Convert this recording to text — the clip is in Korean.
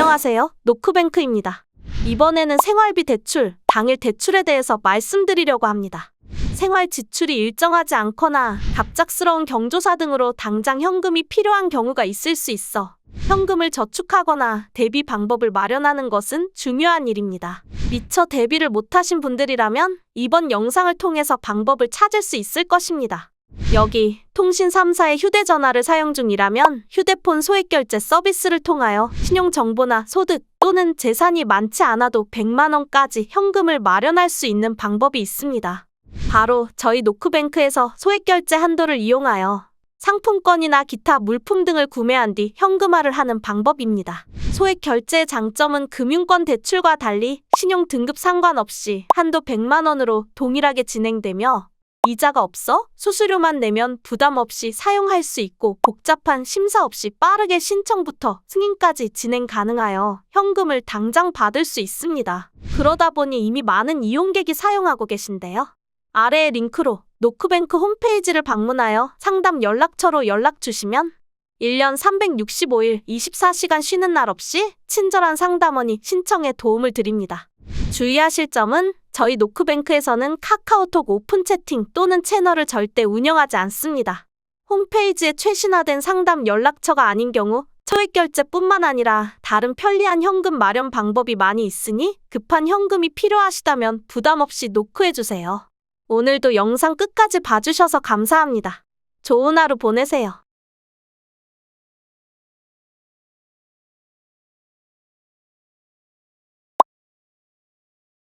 안녕하세요. 노크뱅크입니다. 이번에는 생활비 대출, 당일 대출에 대해서 말씀드리려고 합니다. 생활 지출이 일정하지 않거나 갑작스러운 경조사 등으로 당장 현금이 필요한 경우가 있을 수 있어 현금을 저축하거나 대비 방법을 마련하는 것은 중요한 일입니다. 미처 대비를 못하신 분들이라면 이번 영상을 통해서 방법을 찾을 수 있을 것입니다. 여기 통신 3사의 휴대전화를 사용 중이라면 휴대폰 소액 결제 서비스를 통하여 신용정보나 소득 또는 재산이 많지 않아도 100만원까지 현금을 마련할 수 있는 방법이 있습니다. 바로 저희 노크뱅크에서 소액 결제 한도를 이용하여 상품권이나 기타 물품 등을 구매한 뒤 현금화를 하는 방법입니다. 소액 결제의 장점은 금융권 대출과 달리 신용 등급 상관없이 한도 100만 원으로 동일하게 진행되며 이자가 없어 수수료만 내면 부담 없이 사용할 수 있고 복잡한 심사 없이 빠르게 신청부터 승인까지 진행 가능하여 현금을 당장 받을 수 있습니다. 그러다 보니 이미 많은 이용객이 사용하고 계신데요. 아래의 링크로 노크뱅크 홈페이지를 방문하여 상담 연락처로 연락 주시면 1년 365일 24시간 쉬는 날 없이 친절한 상담원이 신청에 도움을 드립니다. 주의하실 점은 저희 노크뱅크에서는 카카오톡 오픈 채팅 또는 채널을 절대 운영하지 않습니다. 홈페이지에 최신화된 상담 연락처가 아닌 경우 소액 결제뿐만 아니라 다른 편리한 현금 마련 방법이 많이 있으니 급한 현금이 필요하시다면 부담 없이 노크해 주세요. 오늘도 영상 끝까지 봐주셔서 감사합니다. 좋은 하루 보내세요.